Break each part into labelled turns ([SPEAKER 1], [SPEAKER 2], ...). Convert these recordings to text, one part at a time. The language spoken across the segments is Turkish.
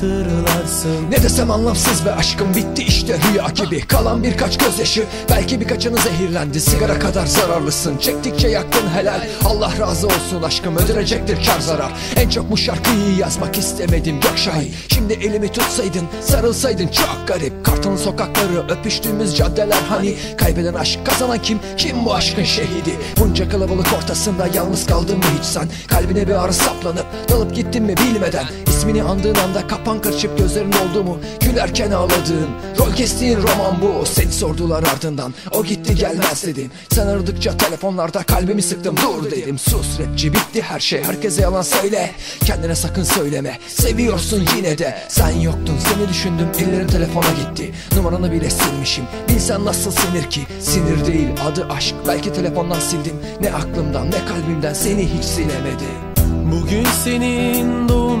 [SPEAKER 1] hatırlarsın.
[SPEAKER 2] Ne desem anlamsız ve aşkım bitti işte rüya gibi. Kalan birkaç gözyaşı belki birkaçını zehirlendi. Sigara kadar zararlısın. Çektikçe yaktın helal. Allah razı olsun aşkım ödünecektir kar zarar. En çok bu şarkıyı yazmak istemedim yok şahin Şimdi elimi tutsaydın sarılsaydın çok garip. Kartal'ın sokakları öpüştüğümüz caddeler hani. Kaybeden aşk kazanan kim? Kim bu aşkın şehidi? Bunca kalabalık ortasında yalnız kaldın mı hiç sen? Kalbine bir ağrı saplanıp dalıp gittin mi bilmeden İsmini andığın anda kapan kırçıp gözlerin oldu mu? Gülerken ağladığın Rol kestiğin roman bu. Seni sordular ardından. O gitti gelmez dedim Sen aradıkça telefonlarda kalbimi sıktım. Dur dedim. Sus rapçi bitti her şey. Herkese yalan söyle. Kendine sakın söyleme. Seviyorsun yine de. Sen yoktun. Seni düşündüm. Ellerim telefona gitti. Numaranı bile silmişim. Bilsen nasıl sinir ki? Sinir değil. Adı aşk. Belki telefondan sildim. Ne aklımdan ne kalbimden. Seni hiç silemedim.
[SPEAKER 1] Bugün senin doğum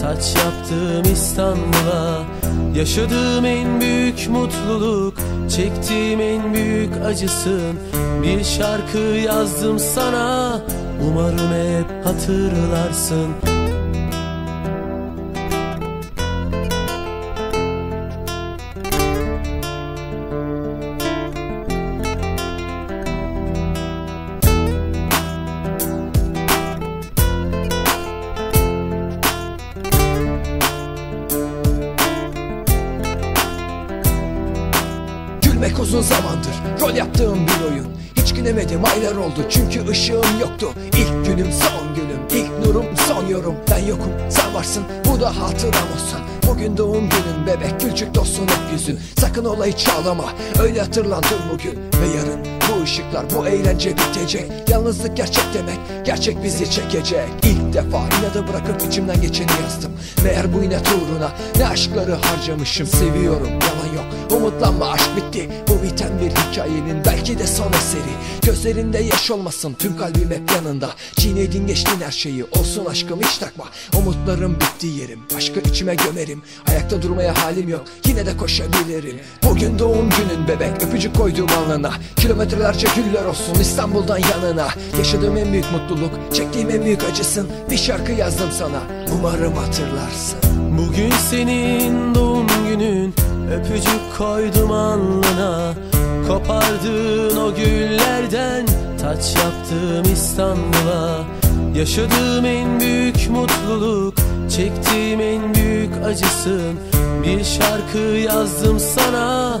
[SPEAKER 1] Taç yaptım İstanbul'a. Yaşadığım en büyük mutluluk Çektiğim en büyük acısın. Bir şarkı yazdım sana Umarım hep hatırlarsın
[SPEAKER 2] Gülmek uzun zamandır rol yaptığım bir oyun. Hiç gülemedim aylar oldu çünkü ışığım yoktu. İlk günüm son günüm ilk nurum son yorum. Ben yokum sen varsın bu da hatıram olsun Bugün doğum günün bebek gülçük dostun hep yüzün Sakın olayı çağlama öyle hatırlandır bugün Ve yarın bu ışıklar bu eğlence bitecek. Yalnızlık gerçek demek gerçek bizi çekecek. İlk defa inadı bırakıp içimden geçeni yazdım. Meğer bu inat uğruna ne aşkları harcamışım Seviyorum. Yalan yok umutlanma aşk bitti. Bu biten bir hikayenin belki de son eseri. Gözlerinde yaş olmasın tüm kalbim hep yanında. Çiğnedin geçtin her şeyi olsun aşkım hiç takma. Umutlarım bitti yerim aşkı içime gömerim. Ayakta durmaya halim yok yine de koşabilirim. Bugün doğum günün bebek öpücük koyduğum alnına Kilometrelerce güller olsun İstanbul'dan yanına. Yaşadığım en büyük mutluluk çektiğim en büyük acısın. Bir şarkı yazdım sana umarım hatırlarsın.
[SPEAKER 1] Bugün senin doğum günün Öpücük koydum alnına. Kopardığın o güllerden Taç yaptım İstanbul'a. Yaşadığım en büyük mutluluk Çektiğim en büyük acısın. Bir şarkı yazdım sana